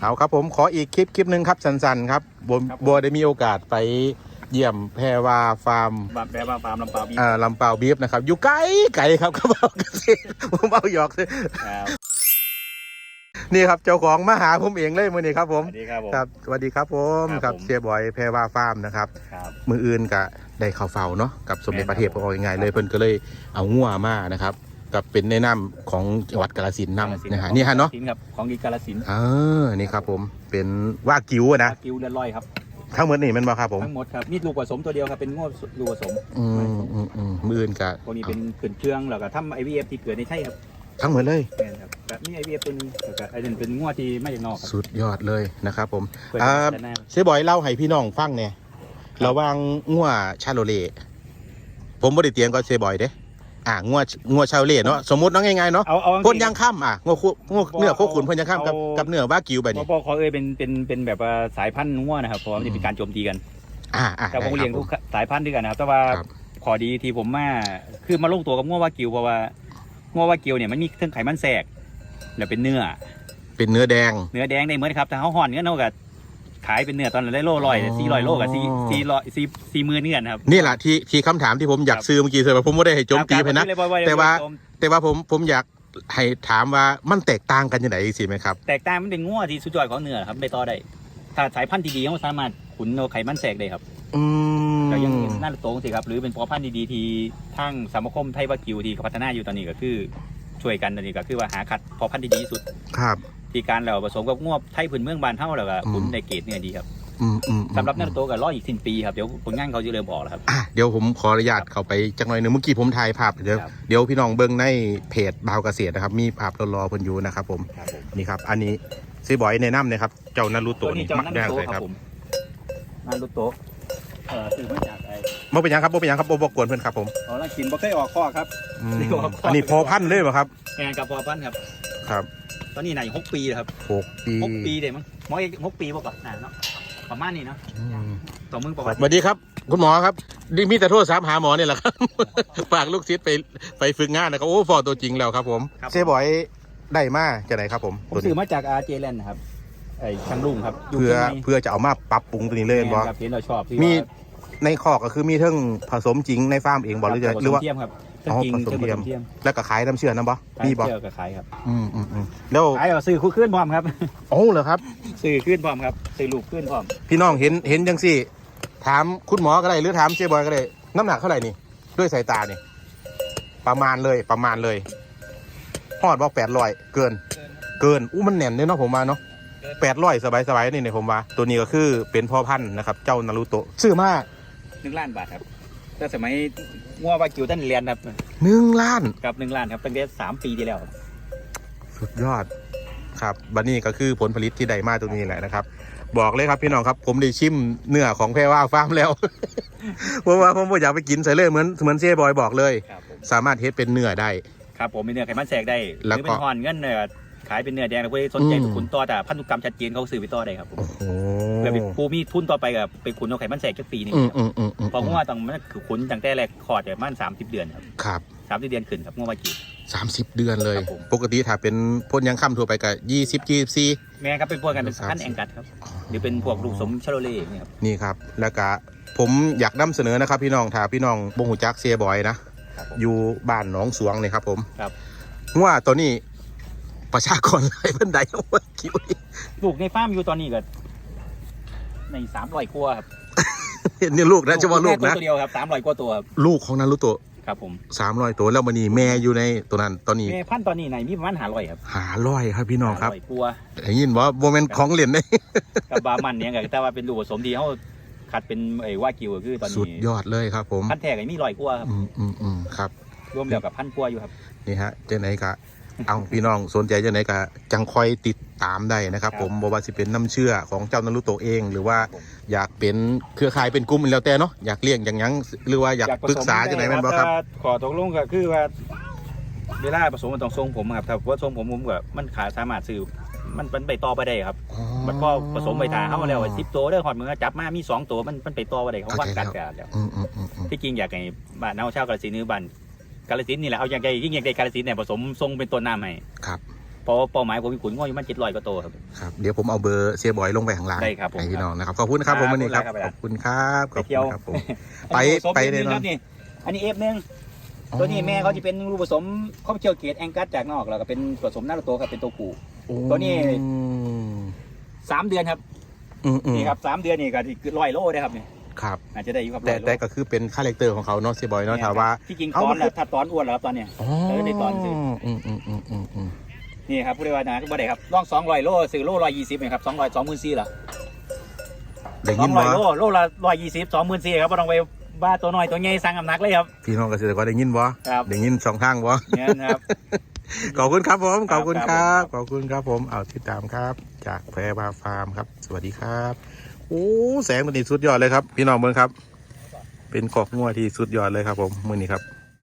เอาครับผมขออีกคลิปคลิปหนึ่งครับสั้นๆครับบัวครับผมบัวได้มีโอกาสไปเยี่ยมแพรวาฟาร์มบางแปลว่าฟาร์มลำปาวบีอ่าลำเปาบีฟนะครับ อยู่ไกลไกลครับกระเป๋าเกษตรผมเอาหยอกเลยครับนี่ครับเจ้าของมาหาผมเองเลยมือนี้ครับผม สวัสดีครับผม ครับสวัสดีครับผมครับครับผม เสียบอยแพรวาฟาร์มนะครับ ครับ มืออื่นก็ได้ข่าวเฝ้าเนาะกับสมเด็จพระเทพแม่นครับเอายังไงเลยเพิ่นก็เลยเอางัวมานะครับ กับเป็นในน้ำของจังหวัดกาฬสินธุ์นำนะฮะนี่ฮะเนาะสินครับของดีกาลสินธุ์เออนี่ครับผมเป็นว่ากิวอะนะกิวเลือดลอยครับ ทั้งหมดนี่แมันบ่ครับผม ทั้งหมดครับนี่ลูกผสมตัวเดียวครับเป็นงวดลูกผสมอืมอืมอืมมืออื่นก็พวกนี้เป็นขืนเครื่องแล้วก็ทำไอวีเอฟที่เกิดในไทยครับทั้งหมดเลย แม่นครับแบบนี้ไอวีเอฟตัวหนึงแล้วก็ไอเดนเป็นงวดที่ไม่จากนอกครับสุดยอดเลยนะครับผมเปิดอ่าด้านหน้าเสียบอยเล่าให้พี่น้องฟังเนี่ยระหว่างงัวชาโลเล่ผมบ่ได้เตรียมก็เสียบอยเด้ อ่างัวงัวชาโลเล่เนาะสมมติเน้องง่ายๆเนาะเอาเอาพ่นยางค่ำอะงัวคู่งัวเนื้อโคขุนพ่นยางค่ำกับเอากับเนื้อว่ากิวแบบบนี้อกขอเอ่ยเป็นเป็นเป็นแบบว่าสายพันธุ์งวดนะครับเพราะว่ามันจะเป็นการโจมตีกัน อ่าอ่าแต่ผมได้เลี้ยงคทุรับกสายพันธุ์ด้วยกันนะครับแต่ว่าครับขอดีที่ผมมาคือมาลงตัวกับงววากิวเพราะว่างัววากิวเนี่ยมันมีเครื่องไขมันแทรกแล้วเป็นเนื้อ เป็นเนื้อแดง เนื้อแดงได้เหมือนครับแต่เขาห่อนเนื้อเท่ากับ ขายเป็นเนื้อตอนนั้นได้โลร้อยอ๋อสี่ร้อยโลกับสี่สี่ร้อยสี่สี่หมื่นเงินครับนี่แหละที่ที่คำถามที่ผมอยากครับซื้อเมื่อกี้เลยผมไม่ได้ให้โจมตีไปนะครับครับแต่ว่าโจมแต่ว่าผมผมอยากให้ถามว่ามันแตกต่างกันยังไงสิไหมครับ แตกต่างมันเป็นงัวที่สุดยอดของเนื้อครับได้ต่อได้ถ้าสายพันธุ์ดีๆเขาสามารถขุนเอาไขมันแทรกได้ครับอืมก็ยังน่าโตสิครับ หรือเป็นพอพันธุ์ดีๆที่ทางสมาคมไทยวากิวที่เขาพัฒนาอยู่ตอนนี้ก็คือ ช่วยกันตอนนี้ก็คือว่าหาคัดพอพันธุ์ที่ดีที่สุดครับ ที่การเราผสมกับงวบไทยพื้นเมืองบานเท่าแล้วก็อืมขุนในเกรดเนี่ยดีครับอืมอืมอืมสำหรับนารูโตะก็รออีกสิ้นปีครับเดี๋ยวผลงานเขาจะเริ่มออกแล้วครับอะเดี๋ยวผมขออนุญาตเข้าไปจังหน่อยหนึงเมื่อกี้ผมถ่ายภาพเดี๋ยวครับเดี๋ยวพี่น้องเบิ้งในเพจบาวเกษตรนะครับ มีภาพรอๆเพิ่นอยู่นะครับผมครับผมนี่ครับ อันนี้ซีบอยแนะนำเลยครับ เจ้านารูตัโตะวนี้นี่เจ้ามักนาได้รูเลยโตะคครัรับบผมนารูโตะเอ่อซื้อมาจากไอ้บ่เป็นหยังครับบ่เป็นหยังครับบ่บ่กวนเพิ่นครับผมอ๋อแล้วกินบ่เคยออกข้อครับอืมนี่ครับอันนี้พอพันธุ์เลยป่ะครับงานกับพอพันธุ์ครับ ครับตอนนี้ไหนหกปีแล้วครับหกปีหกปีเดี๋ยวมั้งหมอเอกหกปีบอกก่อนอ่าเนาะประมาณนี้เนาะอืมต่อมึงประสวัติวัสดีครับ คุณหมอครับนี่มีแต่โทษสามหาหมอเนี่ยแหละครับฝากลูกศิษย์ไปไปฝึกงานนะครับโอ้ฟอตัวจริงแล้วครับผมเซบอยได้มาจากไหนครับผมผมตัวซื้นี้อมาจากอาร์เจแลนด์นะครับไอ้ช่างลุงครับยู่เพื่อชียงใหม่เพื่อจะเอามาปรับปรุงตัวนี้เลยบอครับเห็นเราชอบที่มีว่าในคอกก็คือมีเทั้งผสมจริงในฟาร์มเองบอหรือจะผสมหรือว่าเทียมครับอ๋อจริงผสมเครื่องผเทียสมมเทียม แล้วก็ขายน้ำเชื่อนะบอมีบอเชื่อกับขายครับอืมอืมอืมแล้วขายเอาซื้อคู่ขึ้นพร้อมครับโอ้เหรอครับซื้อขึ้นพร้อมครับซื้อลูกขึ้นพร้อม พี่น้องเห็นเห็นจังสี่ถามคุณหมอก็ได้หรือถามเซบอยก็ได้น้ำหนักเท่าไหร่นี่ ด้วยสายตานี่ประมาณเลยประมาณเลยหอดบอกแปดร้อยเกิน เกินอู้มันแน่นเลยเนาะผมว่าเนาะแปดร้อยสบายสบายๆนี่เนี่ยผมว่า ตัวนี้ก็คือเป็นพ่อพันธุ์นะครับ เจ้านารูโตะซื้อมาหนึ่งล้านบาทครับ แต่สมัยงัววากิวตันเรียนครับหนึ่งล้าน กับหนึ่งล้านครับตั้งแต่สามปีที่แล้ว สุดยอดครับบันนี้ก็คือผลผลิตที่ได้มาตรงนี้แหละนะครับ บอกเลยครับพี่น้องครับ ผมได้ชิมเนื้อของแพรว่าฟาร์มแล้ว เพราะว่าผมบ่อยากไปกินใส่เลยเหมือนเหมือนเซ่บอยบอกเลย ครับผมสามารถเฮ็ดเป็นเนื้อได้ ครับผมมีเนื้อไขมันแทรกได้หแล้วรือก็ เป็นห่อนเงินเนื้อขายเป็นเนื้อแดงแล้วเพื่อสนใจอืมไปขุนต่อแต่พันธุกรรมชัดเจนเขาซื้อไปต่อได้ครับผม โอ้โห เพื่อเป็นผู้มีทุนต่อไปกับไปขุนเอาไขมันแทรกจักปีหนึงอืมครับอืมอืมอืมเพราะว่าต้องมันคือขุนตั้งแต่แรกคลอดเนี่ยมันสามสิบเดือนครับครับสามสิบเดือนขึ้นครับงัววากิวสามสิบเดือนเลย ครับผม ปกติถ้าเป็นพ่นยังค่ำทั่วไปก็ยี่สิบยี่สี่ แม่ครับเป็นพวกกันเป็นสามสิบพันธุ์แองกัดครับหรือเป็นพวกลูกสมชาโลเล่เนี่ยครับ นี่ครับ แล้วก็ผมอยากนำเสนอนะครับ พี่น้องถ้าพี่น้องบงหูจักเซียบอยนะ ครับผมอยู่บ้านหนองสวงเนี่ยครับผมครับ ว่าตัวนี้ประชากรไร่เพิ่นใดเอาไว้คิวนี่ลูกในฟาร์มอยู่ตอนนี้ก็ ในสามร้อยกว่าครับนี่ลูกนะเฉพาะลูกนะ ตัวเดียวครับสามร้อยกว่าตัวครับลูกของนารุโตะครับผมสามร้อยตัวแล้วมันนี่แม่อยู่ในตัวนั้นตอนนี้ แม่พันธุ์ตอนนี้ไหนมีประมาณหาร้อยครับหาร้อยครับพี่น้องครับหาร้อยกว่าได้ยินว่าโมเมนต์ของเหรียญได้ กับบามันเนี่ยก็แต่ว่าเป็นลูกผสมดีเขาขัดเป็นไอ้ว่ากิวก็คือตอนสุดนี้ยอดเลยครับ ผมพันธุ์แท้ก็มีร้อยกว่าครับอืมอืมอืมครับ รวมแล้วกับพันธุ์กว่าอยู่ครับนี่ฮะเจ้าไหนกะ เอาพี่น้องสนใจเจ้าไหนกะจังคอยติดตามได้นะครับครับผมบอกว่าสิเป็นน้ำเชื่อของเจ้านารุโตะเอง หรือว่าผมอยากเป็นเครือข่ายเป็นกลุ่มแล้วแต่เนาะอยากเลี้ยงอย่างหยังหรือว่าอยากปรึกษาจังไหนแม่นบ่ครับแต่ว่าขอตกลงก็คือว่าเวลาผสมมันต้องทรงผมครับถ้าว่าทรงผมผมก็มันขาสามารถซื้อมันมันไปต่อไปได้ครับ มันก็ผสมไปทาเขาแล้วสิบตัวเด้อหอดมือจับมามีสองตัวมันมันไปต่อไปได้เขาว่ากันกันแล้วอืมอืมอืมอืมที่จริงอยากให้บ้านเอาชาวกาฬสินธุ์หรือบ้าน กาฬสินธุ์นี่แหละเอาอย่างใดยิ่งอย่างใดกาฬสินธุ์เนี่ยผสมทรงเป็นตัวน้ำให้ครับผเพราะว่าเป้าหมายผมมีขุนง้ออยู่มันเจ็ดร้อยกว่าตัวครับ ครับ เดี๋ยวผมเอาเบอร์เสียบอยลงไปข้างล่างได้ครับผมให้พี่น้องนะครับ ขอบคุณครับผมวันนี้ครับครับขอบคุณครับขอบไปเที่คุยวณครับผม ไปอันนี้ผสมไปเอฟหแน่นึ่งนอนครับนี่อันนี้เอฟหนึ่งตัวนี้แม่เขาจะเป็นรูปผสมเขาเชียวเกตแองกัสจากนอกแล้วก็เป็นผสมนารุโตครับเป็นตัวผู้ตัวนี้สามเดือนครับอืมอืมนี่ครับสามเดือนนี่ก็ร้อยโลได้ครับนี่ ครับ อาจจะได้อยู่ครับแต่ร้อยโลแต่ก็คือเป็นคาแรคเตอร์ของเขาเนาะเสียบอยเนาะถามว่า ที่จริงเอาตอนมันแหละถ้าตอนอ้วนแล้วครับตอนเนี้ย อ๋อเออได้ตอนสิอืมอืมอืมอืมอืมนี่ครับผู้ได้ว่านะก็บ่ได้ครับลองสองร้อยโลซื้อโลร้อยยี่สิบเนี่ยครับสองร้อยสองหมื่นสี่ละได้สอยิงนร้อยว่าโลโลละร้อยยี่สิบสองหมื่นสี่ครับบ่ต้องไปบ้าตัวน้อยตัวใหญ่สั่งอำนักเลยครับ พี่น้องเกษตรกรได้ยินบ่ครับ ได้ยินสองทางบ่ เนี่ยนะครับ ขอบคุณครับผมขอบคุณคครัรับบขอบคุณครับผม เอาติดตามครับ จากแพรบาฟาร์มครับ สวัสดีครับ โอ้แสงมันนี่สุดยอดเลยครับ พี่น้องเมืองครับ เป็นขอกงัวที่สุดยอดเลยครับผมมือนี้ครับ